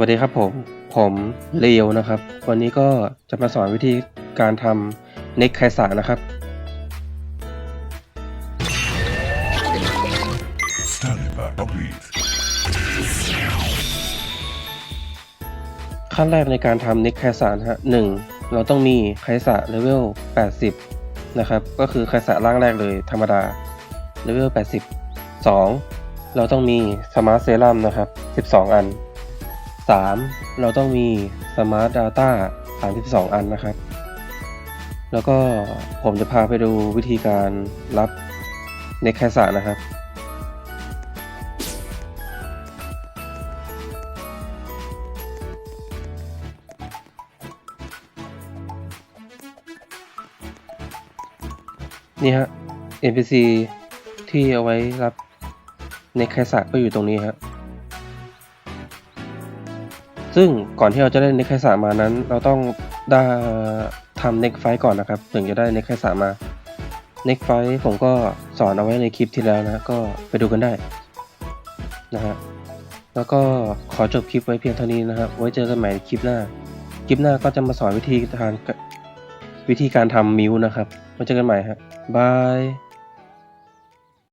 วัสดีครับผม ผมเลียวนะครับ วันนี้ก็จะมาสอนวิธีการทำเน็กไคสานะครับ Standing by complete. ขั้นแรกในการทำเน็กไคสานะฮะหนึ่งเราต้องมีไคสาเลเวล 80 นะครับ ก็คือไคสาร่างแรกเลยธรรมดาเลเวล 80 2. เราต้องมีสมาร์ทเซรั่มนะครับ 12 อัน 3. เราต้องมีสมาร์ทด a ต้า32 อันนะครับ แล้วก็ผมจะพาไปดูวิธีการรับเน็กไคสานะครับ นี่ฮะ NPC ที่เอาไว้รับในไคสก็อยู่ตรงนี้ฮะ ซึ่งก่อนที่เราจะได้เน็กไคสะมานั้น เราต้องได้ทำเน็กไฟก่อนนะครับ ถึงจะได้เน็กไคสะมาเน็กไฟผมก็สอนเอาไว้ในคลิปที่แล้วนะ ก็ไปดูกันได้นะฮะแล้วก็ขอจบคลิปไว้เพียงเท่านี้นะครับ ไว้เจอกันใหม่คลิปหน้า คลิปหน้าก็จะมาสอนวิธีการวิธีการทำมิวนะครับไว้เจอกันใหม่ฮะบาย